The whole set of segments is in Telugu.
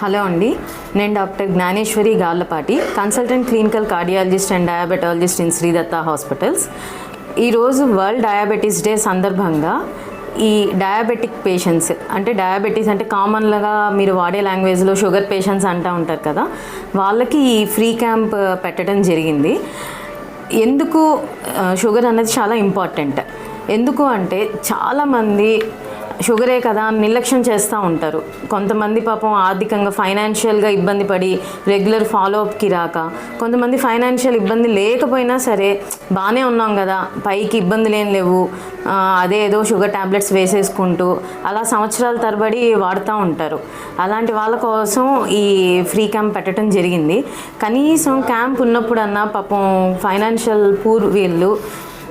హలో అండి. నేను doctor Gnaneshwari Garlapati consultant clinical cardiologist and diabetologist in Sridatta hospitals. ఈరోజు వరల్డ్ డయాబెటీస్ డే సందర్భంగా ఈ డయాబెటిక్ పేషెంట్స్ అంటే డయాబెటీస్ అంటే కామన్గా మీరు వాడే లాంగ్వేజ్లో షుగర్ పేషెంట్స్ అంటూ ఉంటారు కదా వాళ్ళకి ఈ ఫ్రీ క్యాంప్ పెట్టడం జరిగింది. ఎందుకు షుగర్ అనేది చాలా ఇంపార్టెంట్. ఎందుకు అంటే చాలామంది షుగరే కదా అని నిర్లక్ష్యం చేస్తూ ఉంటారు. కొంతమంది పాపం ఆర్థికంగా ఫైనాన్షియల్గా ఇబ్బంది పడి రెగ్యులర్ ఫాలోఅప్కి రాక కొంతమంది ఫైనాన్షియల్ ఇబ్బంది లేకపోయినా సరే బాగానే ఉన్నాం కదా పైకి ఇబ్బందులు ఏం లేవు. అదే ఏదో షుగర్ ట్యాబ్లెట్స్ వేసేసుకుంటూ అలా సంవత్సరాల తరబడి వాడుతూ ఉంటారు. అలాంటి వాళ్ళ కోసం ఈ ఫ్రీ క్యాంప్ పెట్టడం జరిగింది. కనీసం క్యాంప్ ఉన్నప్పుడన్నా పాపం ఫైనాన్షియల్ పూర్ వీళ్ళు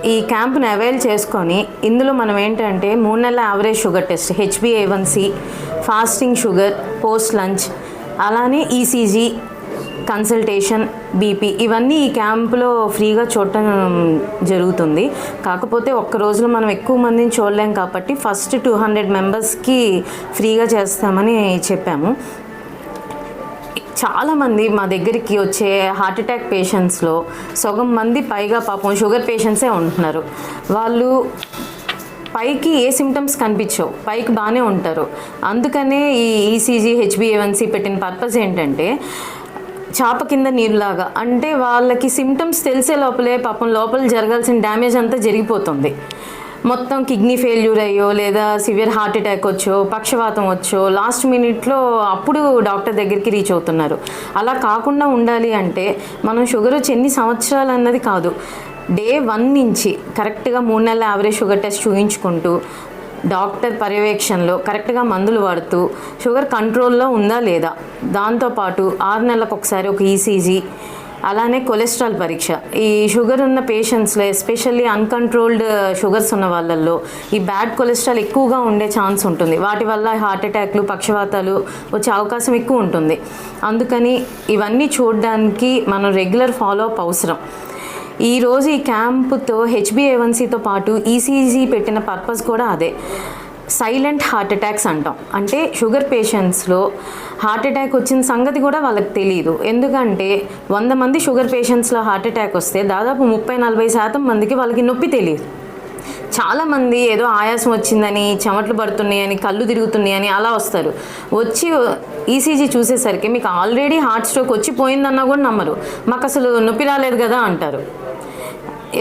ఈ క్యాంప్ను అవైల్ చేసుకొని ఇందులో మనం ఏంటంటే మూడు నెలల యావరేజ్ షుగర్ టెస్ట్ హెచ్బిఏవన్సి ఫాస్టింగ్ షుగర్ పోస్ట్ లంచ్ అలానే ఈసీజీ కన్సల్టేషన్ బీపీ ఇవన్నీ ఈ క్యాంప్లో ఫ్రీగా చూడటం జరుగుతుంది. కాకపోతే ఒక్క రోజులో మనం ఎక్కువ మందిని చూడలేం కాబట్టి ఫస్ట్ టూ హండ్రెడ్ మెంబర్స్కి ఫ్రీగా చేస్తామని చెప్పాము. చాలామంది మా దగ్గరికి వచ్చే హార్ట్ అటాక్ పేషెంట్స్లో సగం మంది పైగా పాపం షుగర్ పేషెంట్సే ఉంటున్నారు. వాళ్ళు పైకి ఏ సిమ్టమ్స్ కనిపించవు పైకి బాగానే ఉంటారు. అందుకనే ఈ ఈసీజీ హెచ్బిఏవన్సీ పెట్టిన పర్పస్ ఏంటంటే చాప కింద నీరులాగా అంటే వాళ్ళకి సిమ్టమ్స్ తెలిసే లోపలే పాపం లోపల జరగాల్సిన డ్యామేజ్ అంతా జరిగిపోతుంది. మొత్తం కిడ్నీ ఫెయిల్యూర్ అయ్యో లేదా సివియర్ హార్ట్ అటాక్ వచ్చో పక్షవాతం వచ్చో లాస్ట్ మినిట్లో అప్పుడు డాక్టర్ దగ్గరికి రీచ్ అవుతున్నారు. అలా కాకుండా ఉండాలి అంటే మనం షుగర్ వచ్చి ఎన్ని సంవత్సరాలు అన్నది కాదు. డే వన్ నుంచి కరెక్ట్గా మూడు నెలల యావరేజ్ షుగర్ టెస్ట్ చూయించుకుంటూ డాక్టర్ పర్యవేక్షణలో కరెక్ట్గా మందులు వాడుతూ షుగర్ కంట్రోల్లో ఉందా లేదా? దాంతోపాటు ఆరు నెలలకు ఒకసారి ఒక ఈసీజీ అలానే కొలెస్ట్రాల్ పరీక్ష. ఈ షుగర్ ఉన్న పేషెంట్స్లో ఎస్పెషల్లీ అన్కంట్రోల్డ్ షుగర్స్ ఉన్న వాళ్ళల్లో ఈ బ్యాడ్ కొలెస్ట్రాల్ ఎక్కువగా ఉండే ఛాన్స్ ఉంటుంది. వాటి వల్ల హార్ట్ అటాక్లు పక్షవాతాలు వచ్చే అవకాశం ఎక్కువ ఉంటుంది. అందుకని ఇవన్నీ చూడడానికి మనం రెగ్యులర్ ఫాలో అప్ అవసరం ఈరోజు ఈ క్యాంపుతో హెచ్బిఏవన్సీతో పాటు ఈసీజీ పెట్టిన పర్పస్ కూడా అదే. సైలెంట్ హార్ట్ అటాక్స్ అంటాం. అంటే షుగర్ పేషెంట్స్లో హార్ట్ అటాక్ వచ్చిన సంగతి కూడా వాళ్ళకి తెలియదు ఎందుకంటే వంద మంది షుగర్ పేషెంట్స్లో హార్ట్ అటాక్ వస్తే దాదాపు ముప్పై నలభై శాతం మందికి వాళ్ళకి నొప్పి తెలియదు చాలామంది ఏదో ఆయాసం వచ్చిందని చెమట్లు పడుతున్నాయని కళ్ళు తిరుగుతున్నాయని అలా వస్తారు. వచ్చి ఈసీజీ చూసేసరికి మీకు ఆల్రెడీ హార్ట్ స్ట్రోక్ వచ్చి పోయిందన్నా కూడా నమ్మరు. మాకు అసలు నొప్పి రాలేదు కదా అంటారు.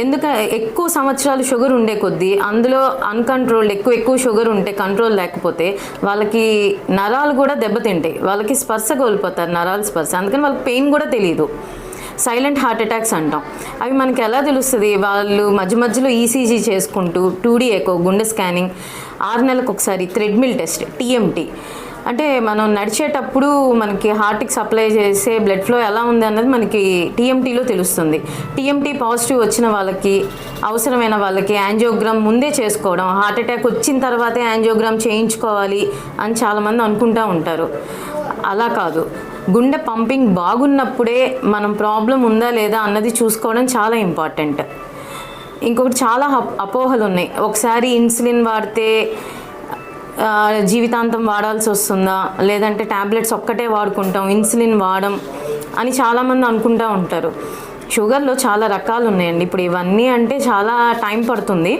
ఎందుక ఎక్కువ సంవత్సరాలు షుగర్ ఉండే కొద్దీ అందులో అన్కంట్రోల్డ్ ఎక్కువ ఎక్కువ షుగర్ ఉంటే కంట్రోల్ లేకపోతే వాళ్ళకి నరాలు కూడా దెబ్బతింటాయి. వాళ్ళకి స్పర్శ కోల్పోతారు నరాలు స్పర్శ. అందుకని వాళ్ళకి పెయిన్ కూడా తెలియదు సైలెంట్ హార్ట్ అటాక్స్ అంటాం. అవి మనకి ఎలా తెలుస్తుంది? వాళ్ళు మధ్య మధ్యలో ఈసీజీ చేసుకుంటూ టూడీ ఎకో గుండె స్కానింగ్ ఆరు నెలలకు ఒకసారి థ్రెడ్మిల్ టెస్ట్ టీఎంటీ అంటే మనం నడిచేటప్పుడు మనకి హార్ట్కి సప్లై చేసే బ్లడ్ ఫ్లో ఎలా ఉంది అన్నది మనకి టీఎంటీలో తెలుస్తుంది. టీఎంటీ పాజిటివ్ వచ్చిన వాళ్ళకి అవసరమైన వాళ్ళకి యాంజియోగ్రామ్ ముందే చేసుకోవడం హార్ట్ అటాక్ వచ్చిన తర్వాతే యాంజియోగ్రామ్ చేయించుకోవాలి అని చాలామంది అనుకుంటూ ఉంటారు. అలా కాదు. గుండె పంపింగ్ బాగున్నప్పుడే మనం ప్రాబ్లం ఉందా లేదా అన్నది చూసుకోవడం చాలా ఇంపార్టెంట్ ఇంకొకటి చాలా అప్- అపోహలు ఉన్నాయి ఒకసారి ఇన్సులిన్ వాడితే జీవితాంతం వాడాల్సి వస్తుందా? లేదంటే ట్యాబ్లెట్స్ ఒక్కటే వాడుకుంటాం ఇన్సులిన్ వాడం అని చాలామంది అనుకుంటూ ఉంటారు. షుగర్లో చాలా రకాలు ఉన్నాయండి. ఇప్పుడు ఇవన్నీ అంటే చాలా టైం పడుతుంది.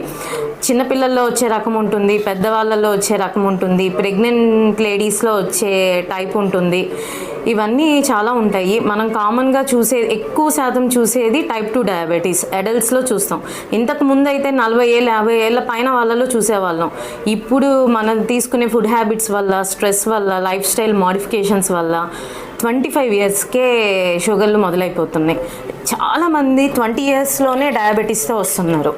చిన్నపిల్లల్లో వచ్చే రకం ఉంటుంది పెద్దవాళ్ళల్లో వచ్చే రకం ఉంటుంది ప్రెగ్నెంట్ లేడీస్లో వచ్చే టైప్ ఉంటుంది. ఇవన్నీ చాలా ఉంటాయి. మనం కామన్గా చూసే ఎక్కువ శాతం చూసేది టైప్ టూ డయాబెటీస్ అడల్ట్స్లో చూస్తాం. ఇంతకు ముందు అయితే నలభై ఏళ్ళు యాభై ఏళ్ళ పైన వాళ్ళలో చూసేవాళ్ళం. ఇప్పుడు మనం తీసుకునే ఫుడ్ హ్యాబిట్స్ వల్ల స్ట్రెస్ వల్ల లైఫ్ స్టైల్ మాడిఫికేషన్స్ వల్ల ట్వంటీ ఫైవ్ ఇయర్స్కే షుగర్లు మొదలైపోతున్నాయి. చాలామంది ట్వంటీ ఇయర్స్లోనే డయాబెటీస్తో వస్తున్నారు.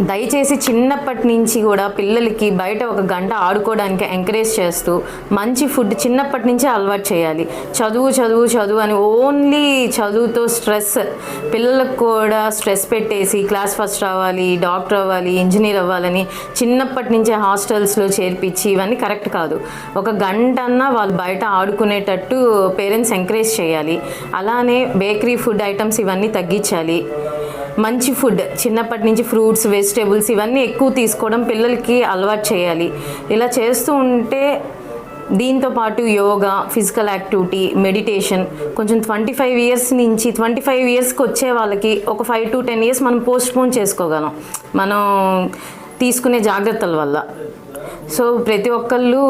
దయచేసి చిన్నప్పటి నుంచి కూడా పిల్లలకి బయట ఒక గంట ఆడుకోవడానికి ఎంకరేజ్ చేస్తూ మంచి ఫుడ్ చిన్నప్పటి నుంచే అలవాటు చేయాలి. చదువు చదువు చదువు అని ఓన్లీ చదువుతో స్ట్రెస్ పిల్లలకు కూడా స్ట్రెస్ పెట్టేసి క్లాస్ ఫస్ట్ రావాలి డాక్టర్ అవ్వాలి ఇంజనీర్ అవ్వాలని చిన్నప్పటి నుంచే హాస్టల్స్లో చేర్పించి ఇవన్నీ కరెక్ట్ కాదు. ఒక గంట అన్నా వాళ్ళు బయట ఆడుకునేటట్టు పేరెంట్స్ ఎంకరేజ్ చేయాలి. అలానే బేకరీ ఫుడ్ ఐటమ్స్ ఇవన్నీ తగ్గించాలి. మంచి ఫుడ్. చిన్నప్పటి నుంచి ఫ్రూట్స్ వెజిటేబుల్స్ ఇవన్నీ ఎక్కువ తీసుకోవడం పిల్లలకి అలవాటు చేయాలి. ఇలా చేస్తూ ఉంటే దీంతో పాటు యోగా ఫిజికల్ యాక్టివిటీ మెడిటేషన్ కొంచెం ట్వంటీ ఫైవ్ ఇయర్స్ నుంచి ట్వంటీ ఫైవ్ ఇయర్స్కి వచ్చే వాళ్ళకి ఒక ఫైవ్ టు టెన్ ఇయర్స్ మనం పోస్ట్ పోన్ చేసుకోగలం. మనం తీసుకునే జాగ్రత్తల వల్ల. సో ప్రతి ఒక్కళ్ళు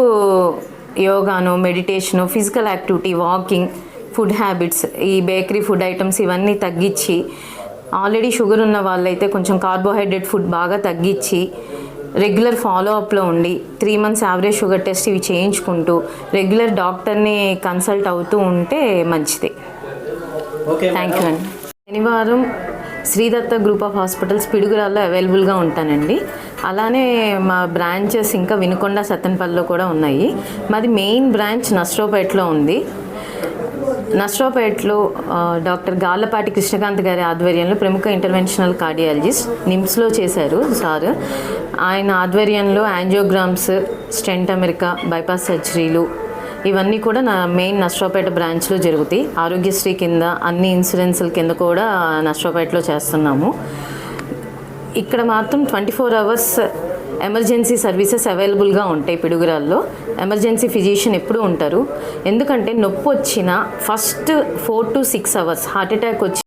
యోగాను meditation physical activity walking food habits ఈ బేకరీ ఫుడ్ ఐటమ్స్ ఇవన్నీ తగ్గించి ఆల్రెడీ షుగర్ ఉన్న వాళ్ళైతే కొంచెం కార్బోహైడ్రేట్ ఫుడ్ బాగా తగ్గించి రెగ్యులర్ ఫాలో అప్లో ఉండి three months average sugar test ఇవి చేయించుకుంటూ రెగ్యులర్ డాక్టర్ని కన్సల్ట్ అవుతూ ఉంటే మంచిది. థ్యాంక్ యూ అండి. శనివారం శ్రీదత్త గ్రూప్ ఆఫ్ హాస్పిటల్స్ పిడుగురాల్లో అవైలబుల్గా ఉంటానండి. అలానే మా బ్రాంచెస్ ఇంకా వినుకొండ సత్తెనపల్లిలో కూడా ఉన్నాయి. మాది మెయిన్ బ్రాంచ్ నస్ట్రోపేటలో ఉంది. నస్ట్రోపేట్లో డాక్టర్ గాలపాటి కృష్ణకాంత్ గారి ఆధ్వర్యంలో ప్రముఖ ఇంటర్వెన్షనల్ కార్డియాలజిస్ట్ నిమ్స్లో చేశారు సార్. ఆయన ఆధ్వర్యంలో యాంజియోగ్రామ్స్ స్టెంట్ అమెరికా బైపాస్ సర్జరీలు ఇవన్నీ కూడా నా మెయిన్ నస్ట్రోపేట బ్రాంచ్లో జరుగుతాయి. ఆరోగ్యశ్రీ కింద అన్ని ఇన్సూరెన్స్ల కింద కూడా నస్ట్రోపేటలో చేస్తున్నాము. ఇక్కడ మాత్రం twenty four hours emergency services అవైలబుల్గా ఉంటాయి పిడుగురాల్లో ఎమర్జెన్సీ ఫిజిషియన్ ఎప్పుడూ ఉంటారు. ఎందుకంటే నొప్పి వచ్చిన first four to six hours heart attack వచ్చి